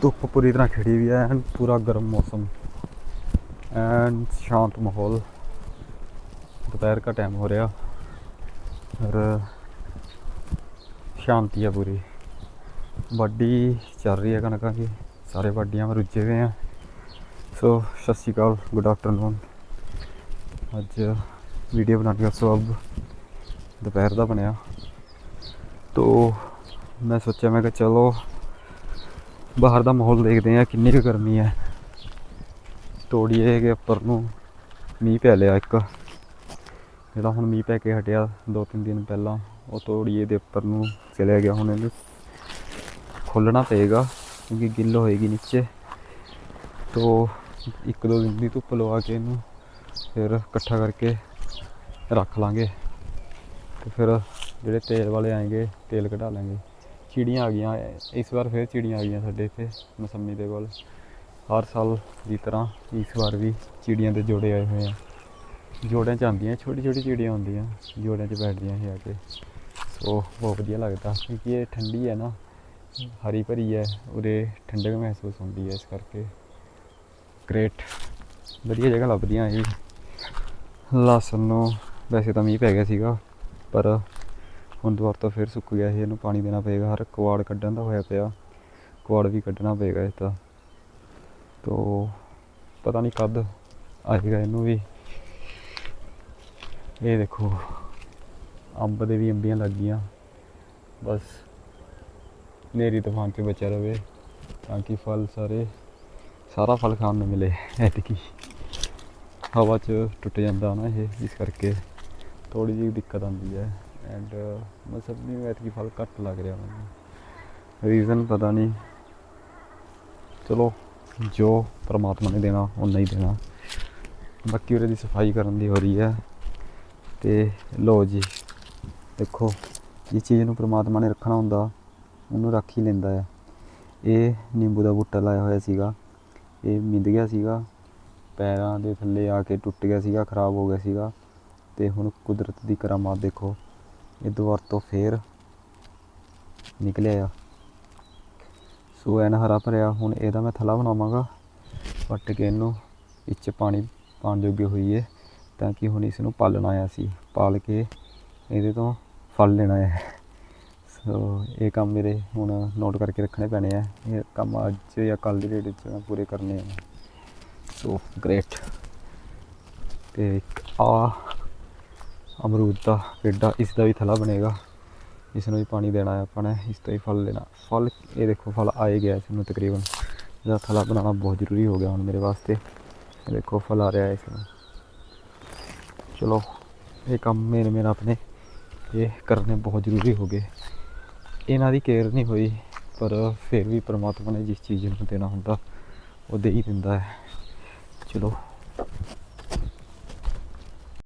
ਧੁੱਪ ਪੂਰੀ ਤਰ੍ਹਾਂ ਖਿੜੀ ਵੀ ਹੈ, ਐਨ ਪੂਰਾ ਗਰਮ ਮੌਸਮ ਐਂਡ ਸ਼ਾਂਤ ਮਾਹੌਲ। ਦੁਪਹਿਰ ਦਾ ਟਾਈਮ ਹੋ ਰਿਹਾ ਔਰ ਸ਼ਾਂਤੀ ਹੈ ਪੂਰੀ। ਵਾਢੀ ਚੱਲ ਰਹੀ ਹੈ ਕਣਕਾਂ ਦੀ ਸਾਰੇ ਵਾਢੀਆਂ ਵਿੱਚ ਰੁੱਝੇ ਹੋਏ ਆ। ਸੋ, ਸਤਿ ਸ਼੍ਰੀ ਅਕਾਲ ਗੁੱਡ ਆਫਟਰਨੂਨ ਅੱਜ ਵੀਡੀਓ ਬਣਾਉਣ ਦਾ ਸਬਬ ਦੁਪਹਿਰ ਦਾ ਬਣਿਆ। ਤੋ, ਮੈਂ ਸੋਚਿਆ, ਮੈਂ ਕਿ ਚਲੋ ਬਾਹਰ ਦਾ ਮਾਹੌਲ ਦੇਖਦੇ ਆ ਕਿੰਨੀ ਕੁ ਗਰਮੀ ਹੈ। ਤੋੜੀਏ ਕਿ ਉੱਪਰ ਨੂੰ ਮੀਂਹ ਪੈ ਲਿਆ ਇੱਕ। ਜਿਹੜਾ ਹੁਣ ਮੀਂਹ ਪੈ ਕੇ ਹਟਿਆ ਦੋ ਤਿੰਨ ਦਿਨ ਪਹਿਲਾਂ, ਉਹ ਤੋੜੀਏ ਦੇ ਉੱਪਰ ਨੂੰ ਚਲਿਆ ਗਿਆ ਹੁਣ ਇਹਨੂੰ। ਖੋਲਣਾ ਪਏਗਾ ਕਿਉਂਕਿ ਗਿੱਲ ਹੋਏਗੀ ਨੀਚੇ। ਤੋਂ ਇੱਕ ਦੋ ਦਿਨ ਦੀ ਧੁੱਪ ਲਵਾ ਕੇ ਇਹਨੂੰ ਫਿਰ ਇਕੱਠਾ ਕਰਕੇ ਰੱਖ ਲਾਂਗੇ। ਤੇ ਫਿਰ ਜਿਹੜੇ ਤੇਲ ਵਾਲੇ ਆਏਗੇ, ਤੇਲ ਕਢਾ ਲਾਂਗੇ। ਚਿੜੀਆਂ ਆ ਗਈਆਂ। ਇਸ ਵਾਰ ਫਿਰ ਚਿੜੀਆਂ ਆ ਗਈਆਂ ਸਾਡੇ ਇੱਥੇ, ਮਸੰਮੀ ਦੇ ਕੋਲ ਹਰ ਸਾਲ ਦੀ ਤਰ੍ਹਾਂ ਇਸ ਵਾਰ ਵੀ ਚਿੜੀਆਂ ਦੇ ਜੋੜੇ ਆਏ ਹੋਏ ਆ। ਜੋੜਿਆਂ 'ਚ ਆਉਂਦੀਆਂ ਛੋਟੀ ਛੋਟੀ ਚਿੜੀਆਂ ਹੁੰਦੀਆਂ, ਜੋੜਿਆਂ 'ਚ ਬੈਠਦੀਆਂ ਸੀ ਆ ਕੇ। ਸੋ, ਬਹੁਤ ਵਧੀਆ ਲੱਗਦਾ, ਕਿਉਂਕਿ ਇਹ ਠੰਡੀ ਹੈ ਨਾ, ਹਰੀ ਭਰੀ ਹੈ, ਉਰੇ ਠੰਡਕ ਮਹਿਸੂਸ ਹੁੰਦੀ ਹੈ ਇਸ ਕਰਕੇ। ਗ੍ਰੇਟ ਵਧੀਆ ਜਗ੍ਹਾ ਲੱਭਦੀਆਂ ਇਹ ਲਾਸਨ ਨੂੰ ਵੈਸੇ ਤਾਂ ਮੀਂਹ ਪੈ ਗਿਆ ਸੀਗਾ, ਪਰ ਹੁਣ ਦੁਬਾਰਾ ਤੋਂ ਫਿਰ ਸੁੱਕ ਗਿਆ ਇਹ ਇਹਨੂੰ ਪਾਣੀ ਦੇਣਾ ਪਏਗਾ, ਹਰ ਕੁਆੜ ਕੱਢਣ ਦਾ ਹੋਇਆ ਪਿਆ। ਕੁਆੜ ਵੀ ਕੱਢਣਾ ਪਏਗਾ ਇਸ ਦਾ ਤੋ ਪਤਾ ਨਹੀਂ ਕਦ ਆਏਗਾ ਇਹਨੂੰ ਵੀ। ਇਹ ਦੇਖੋ, ਅੰਬ ਦੇ ਵੀ ਅੰਬੀਆਂ ਲੱਗ ਗਈਆਂ। ਬਸ ਨੇਰੀ ਤੂਫਾਨ ਤੇ ਬਚਿਆ ਰਵੇ, ਤਾਂ ਕਿ ਫਲ ਸਾਰੇ, ਸਾਰਾ ਫਲ ਖਾਣ ਨੂੰ ਮਿਲੇ, ਐਤਕੀ। ਹਵਾ 'ਚ ਟੁੱਟ ਜਾਂਦਾ ਨਾ ਇਹ, ਇਸ ਕਰਕੇ ਥੋੜੀ ਜਿਹੀ ਦਿੱਕਤ ਆਉਂਦੀ ਹੈ। ਐਂਡ ਮਤਲਬ ਨਹੀਂ ਐਤਕੀ ਫਲ ਘੱਟ ਲੱਗ ਰਿਹਾ ਮੈਨੂੰ। ਰੀਜ਼ਨ ਪਤਾ ਨਹੀਂ। ਚਲੋ, ਜੋ ਪਰਮਾਤਮਾ ਨੇ ਦੇਣਾ ਉਹ ਨਹੀਂ ਦੇਣਾ। ਬਾਕੀ ਉਹਦੇ ਦੀ ਸਫ਼ਾਈ ਕਰਨ ਦੀ ਹੋ ਰਹੀ ਹੈ। ਤੇ ਲੋ ਜੀ, ਦੇਖੋ, ਜਿਸ ਚੀਜ਼ ਨੂੰ ਪ੍ਰਮਾਤਮਾ ਨੇ ਰੱਖਣਾ ਹੁੰਦਾ, ਉਹਨੂੰ ਰੱਖ ਹੀ ਲੈਂਦਾ ਹੈ। ਇਹ ਨਿੰਬੂ ਦਾ ਬੂਟਾ ਲਾਇਆ ਹੋਇਆ ਸੀਗਾ। ਇਹ ਮਿੰਦ ਗਿਆ ਸੀਗਾ। ਪੈਰਾਂ ਦੇ ਥੱਲੇ ਆ ਕੇ ਟੁੱਟ ਗਿਆ ਸੀਗਾ, ਖਰਾਬ ਹੋ ਗਿਆ ਸੀਗਾ। ਤੇ ਹੁਣ ਕੁਦਰਤ ਦੀ ਕਰਾਮਾਤ ਦੇਖੋ। ਇਹ ਦੁਬਾਰ ਤੋਂ ਫੇਰ ਨਿਕਲਿਆ ਆ। ਸੋ ਐਨ ਹਰਾ ਭਰਿਆ, ਹੁਣ ਇਹਦਾ ਮੈਂ ਥਲਾ ਬਣਾਵਾਂਗਾ। ਪੱਟ ਕੇ ਇਹਨੂੰ ਵਿੱਚ ਪਾਣੀ ਪਾਣ ਜੋਗੇ ਹੋਈਏ, ਤਾਂ ਕਿ ਹੁਣ ਇਸ ਨੂੰ ਪਾਲਣਾ ਆ ਸੀ ਪਾਲ ਕੇ ਇਹਦੇ ਤੋਂ ਫਲ ਲੈਣਾ ਹੈ ਸੋ ਇਹ ਕੰਮ ਮੇਰੇ ਹੁਣ ਨੋਟ ਕਰਕੇ ਰੱਖਣੇ ਪੈਣੇ ਆ। ਇਹ ਕੰਮ ਅੱਜ ਜਾਂ ਕੱਲ੍ਹ ਦੀ ਡੇਟ ਵਿੱਚ ਮੈਂ ਪੂਰੇ ਕਰਨੇ ਆ। ਸੋ ਗ੍ਰੇਟ ਤੇ ਆ ਅਮਰੂਦ ਦਾ ਪੇਡਾ ਇਸ ਦਾ ਵੀ ਥਲਾ ਬਣੇਗਾ। ਇਸ ਨੂੰ ਵੀ ਪਾਣੀ ਦੇਣਾ ਹੈ ਆਪਾਂ ਨੇ, ਇਸ ਤੋਂ ਹੀ ਫਲ ਲੈਣਾ। ਫਲ, ਇਹ ਦੇਖੋ ਫਲ ਆਏ ਗਿਆ ਇਸ ਨੂੰ ਤਕਰੀਬਨ। ਇਹਦਾ ਥਲਾ ਬਣਾਉਣਾ ਬਹੁਤ ਜ਼ਰੂਰੀ ਹੋ ਗਿਆ ਹੁਣ ਮੇਰੇ ਵਾਸਤੇ। ਇਹ ਦੇਖੋ ਫਲ ਆ ਰਿਹਾ ਹੈ ਇਸ ਨੂੰ। ਚਲੋ, ਇਹ ਕੰਮ ਮੇਰੇ ਮੇਰਾ ਆਪਣੇ, ਇਹ ਕਰਨੇ ਬਹੁਤ ਜ਼ਰੂਰੀ ਹੋ ਗਏ। ਇਹਨਾਂ ਦੀ ਕੇਅਰ ਨਹੀਂ ਹੋਈ, ਪਰ ਫਿਰ ਵੀ ਪ੍ਰਮਾਤਮਾ ਨੇ ਜਿਸ ਚੀਜ਼ ਨੂੰ ਦੇਣਾ ਹੁੰਦਾ, ਉਹ ਦੇ ਹੀ ਦਿੰਦਾ ਹੈ। ਚਲੋ